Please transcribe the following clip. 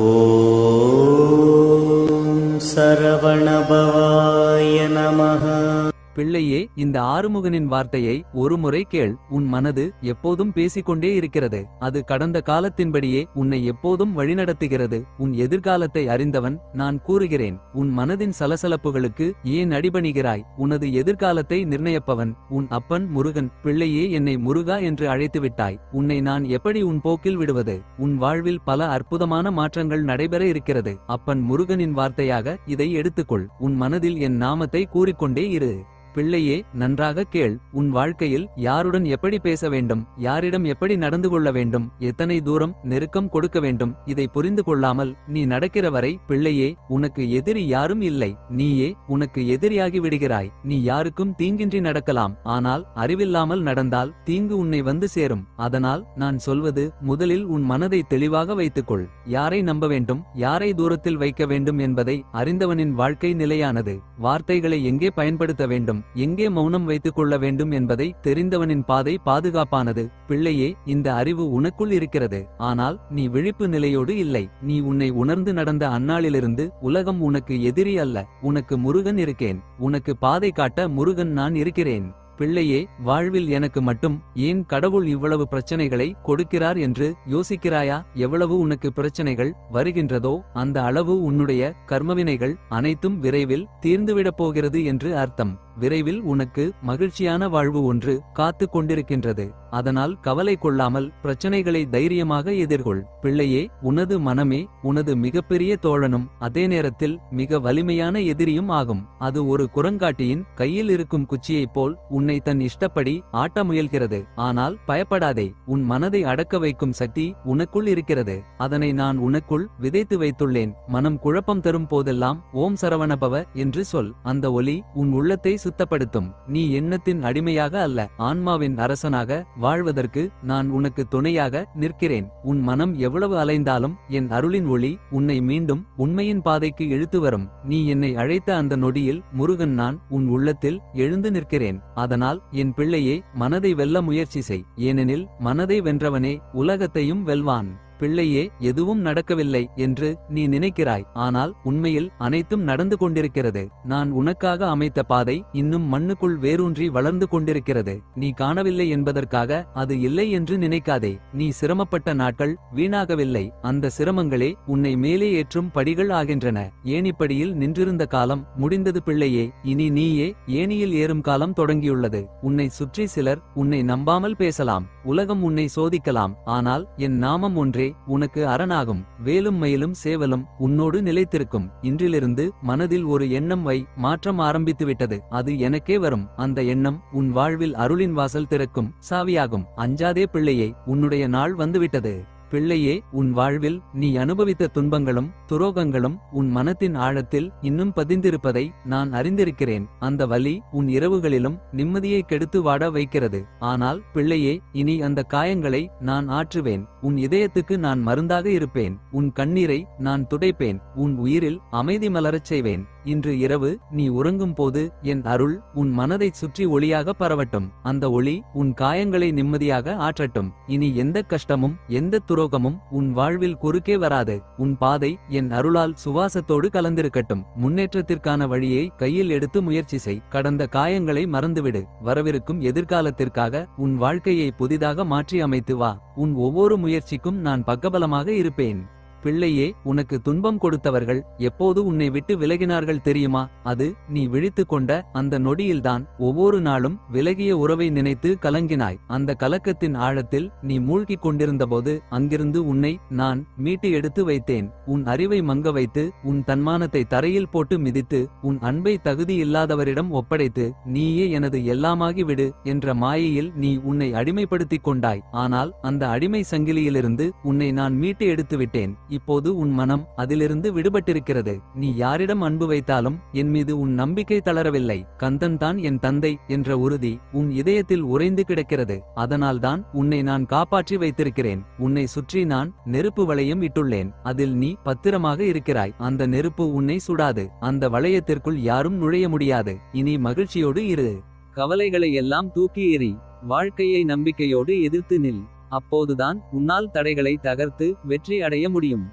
ॐ सरवण பிள்ளையே இந்த ஆறுமுகனின் வார்த்தையை ஒருமுறை கேள். உன் மனது எப்போதும் பேசிக்கொண்டே இருக்கிறது. அது கடந்த காலத்தின்படியே உன்னை எப்போதும் வழிநடத்துகிறது. உன் எதிர்காலத்தை அறிந்தவன் நான் கூறுகிறேன். உன் மனதின் சலசலப்புகளுக்கு ஏன் அடிபணிகிறாய்? உனது எதிர்காலத்தை நிர்ணயிப்பவன் உன் அப்பன் முருகன். பிள்ளையே என்னை முருகா என்று அழைத்து விட்டாய் உன்னை நான் எப்படி உன் போக்கில் விடுவது? உன் வாழ்வில் பல அற்புதமான மாற்றங்கள் நடைபெற இருக்கிறது. அப்பன் முருகனின் வார்த்தையாக இதை எடுத்துக்கொள். உன் மனதில் என் நாமத்தை கூறிக்கொண்டே இரு. பிள்ளையே நன்றாக கேள். உன் வாழ்க்கையில் யாருடன் எப்படி பேச வேண்டும்? யாரிடம் எப்படி நடந்து கொள்ள வேண்டும்? எத்தனை தூரம் நெருக்கம் கொடுக்க வேண்டும்? இதை புரிந்து கொள்ளாமல் நீ நடக்கிற வரை பிள்ளையே உனக்கு எதிரி யாரும் இல்லை. நீயே உனக்கு எதிரியாகி விடுகிறாய். நீ யாருக்கும் தீங்கின்றி நடக்கலாம். ஆனால் அறிவில்லாமல் நடந்தால் தீங்கு உன்னை வந்து சேரும். அதனால் நான் சொல்வது முதலில் உன் மனதை தெளிவாக வைத்துக்கொள். யாரை நம்ப வேண்டும்? யாரை தூரத்தில் வைக்க வேண்டும் என்பதை அறிந்தவனின் வாழ்க்கை நிலையானது. வார்த்தைகளை எங்கே பயன்படுத்த வேண்டும்? எங்கே மௌனம் வைத்துக் கொள்ள வேண்டும் என்பதை தெரிந்தவனின் பாதை பாதுகாப்பானது. பிள்ளையே இந்த அறிவு உனக்குள் இருக்கிறது. ஆனால் நீ விழிப்பு நிலையோடு இல்லை. நீ உன்னை உணர்ந்து நடந்த அந்நாளிலிருந்து உலகம் உனக்கு எதிரி அல்ல. உனக்கு முருகன் இருக்கேன். உனக்கு பாதை காட்ட முருகன் நான் இருக்கிறேன். பிள்ளையே வாழ்வில் எனக்கு மட்டும் ஏன் கடவுள் இவ்வளவு பிரச்சனைகளை கொடுக்கிறார் என்று யோசிக்கிறாயா? எவ்வளவு உனக்கு பிரச்சனைகள் வருகின்றதோ அந்த அளவு உன்னுடைய கர்மவினைகள் அனைத்தும் விரைவில் தீர்ந்துவிடப் போகிறது என்று அர்த்தம். விரைவில் உனக்கு மகிழ்ச்சியான வாழ்வு ஒன்று காத்து கொண்டிருக்கின்றது. அதனால் கவலை கொள்ளாமல் பிரச்சனைகளை தைரியமாக எதிர்கொள். பிள்ளையே உனது மனமே உனது மிகப்பெரிய தோழனும் அதே நேரத்தில் மிக வலிமையான எதிரியும் ஆகும். அது ஒரு குரங்காட்டியின் கையில் இருக்கும் குச்சியைப் போல் உன்னை தன் இஷ்டப்படி ஆட்ட முயல்கிறது. ஆனால் பயப்படாதே உன் மனதை அடக்க வைக்கும் சக்தி உனக்குள் இருக்கிறது. அதனை நான் உனக்குள் விதைத்து வைத்துள்ளேன். மனம் குழப்பம் தரும் போதெல்லாம் ஓம் சரவணபவ என்று சொல். அந்த ஒலி உன் உள்ளத்தை சுத்தப்படுத்தும். நீ எண்ணத்தின் அடிமையாக அல்ல ஆன்மாவின் அரசனாக வாழ்வதற்கு நான் உனக்கு துணையாக நிற்கிறேன். உன் மனம் எவ்வளவு அலைந்தாலும் என் அருளின் ஒளி உன்னை மீண்டும் உண்மையின் பாதைக்கு இழுத்து வரும். நீ என்னை அழைத்த அந்த நொடியில் முருகன் நான் உன் உள்ளத்தில் எழுந்து நிற்கிறேன். அதனால் என் பிள்ளையே மனதை வெல்ல முயற்சி செய். ஏனெனில் மனதை வென்றவனே உலகத்தையும் வெல்வான். பிள்ளையே எதுவும் நடக்கவில்லை என்று நீ நினைக்கிறாய். ஆனால் உண்மையில் அனைத்தும் நடந்து கொண்டிருக்கிறது. நான் உனக்காக அமைத்த பாதை இன்னும் மண்ணுக்குள் வேரூன்றி வளர்ந்து கொண்டிருக்கிறது. நீ காணவில்லை என்பதற்காக அது இல்லை என்று நினைக்காதே. நீ சிரமப்பட்ட நாட்கள் வீணாகவில்லை. அந்த சிரமங்களே உன்னை மேலே ஏற்றும் படிகள் ஆகின்றன. ஏணிப்படியில் நின்றிருந்த காலம் முடிந்தது பிள்ளையே. இனி நீயே ஏணியில் ஏறும் காலம் தொடங்கியுள்ளது. உன்னை சுற்றி சிலர் உன்னை நம்பாமல் பேசலாம். உலகம் உன்னை சோதிக்கலாம். ஆனால் என் நாமம் ஒன்றே உனக்கு அரணாகும். வேலும் மயிலும் சேவலும் உன்னோடு நிலைத்திருக்கும். இன்றிலிருந்து மனதில் ஒரு எண்ணம் வை மாற்றம் ஆரம்பித்துவிட்டது. அது எனக்கே வரும். அந்த எண்ணம் உன் வாழ்வில் அருளின் வாசல் திறக்கும். சாவியாகும். அஞ்சாதே பிள்ளையே உன்னுடைய நாள் வந்துவிட்டது. பிள்ளையே உன் வாழ்வில் நீ அனுபவித்த துன்பங்களும் துரோகங்களும் உன் மனத்தின் ஆழத்தில் இன்னும் பதிந்திருப்பதை நான் அறிந்திருக்கிறேன். அந்த வலி உன் இரவுகளிலும் நிம்மதியை கெடுத்து வாட வைக்கிறது. ஆனால் பிள்ளையே இனி அந்த காயங்களை நான் ஆற்றுவேன். உன் இதயத்துக்கு நான் மருந்தாக இருப்பேன். உன் கண்ணீரை நான் துடைப்பேன். உன் உயிரில் அமைதி மலரச் செய்வேன். இன்று இரவு நீ உறங்கும் போது என் அருள் உன் மனதைச் சுற்றி ஒளியாக பரவட்டும். அந்த ஒளி உன் காயங்களை நிம்மதியாக ஆற்றட்டும். இனி எந்த கஷ்டமும் எந்த துரோகமும் உன் வாழ்வில் குறுக்கே வராது. உன் பாதை என் அருளால் சுவாசத்தோடு கலந்திருக்கட்டும். முன்னேற்றத்திற்கான வழியை கையில் எடுத்து முயற்சி செய். கடந்த காயங்களை மறந்துவிடு. வரவிருக்கும் எதிர்காலத்திற்காக உன் வாழ்க்கையை புதிதாக மாற்றி அமைத்து வா. உன் ஒவ்வொரு முயற்சிக்கும் நான் பக்கபலமாக இருப்பேன். பிள்ளையே உனக்கு துன்பம் கொடுத்தவர்கள் எப்போது உன்னை விட்டு விலகினார்கள் தெரியுமா? அது நீ விழித்து கொண்ட அந்த நொடியில்தான் ஒவ்வொரு நாளும் விலகிய உறவை நினைத்து கலங்கினாய். அந்த கலக்கத்தின் ஆழத்தில் நீ மூழ்கிக் கொண்டிருந்தபோது அங்கிருந்து உன்னை நான் மீட்டு எடுத்து வைத்தேன். உன் அறிவை மங்க வைத்து உன் தன்மானத்தை தரையில் போட்டு மிதித்து உன் அன்பை தகுதி இல்லாதவரிடம் ஒப்படைத்து நீயே எனது எல்லாமாகி விடு என்ற மாயையில் நீ உன்னை அடிமைப்படுத்திக் கொண்டாய். ஆனால் அந்த அடிமை சங்கிலியிலிருந்து உன்னை நான் மீட்டு எடுத்து விட்டேன். இப்போது உன் மனம் அதிலிருந்து விடுபட்டிருக்கிறது. நீ யாரிடம் அன்பு வைத்தாலும் என் மீது உன் நம்பிக்கை தளரவில்லை. கந்தன் தான் என் தந்தை என்ற உறுதி உன் இதயத்தில் உறைந்து கிடக்கிறது. அதனால்தான் உன்னை நான் காப்பாற்றி வைத்திருக்கிறேன். உன்னை சுற்றி நான் நெருப்பு வளையம் இட்டுள்ளேன். அதில் நீ பத்திரமாக இருக்கிறாய். அந்த நெருப்பு உன்னை சுடாது. அந்த வளையத்திற்குள் யாரும் நுழைய முடியாது. இனி மகிழ்ச்சியோடு இரு. கவலைகளை எல்லாம் தூக்கி எறி வாழ்க்கையை நம்பிக்கையோடு எதிர்த்து நில். அப்போதுதான் உன்னால் தடைகளை தகர்த்து வெற்றி அடைய முடியும்.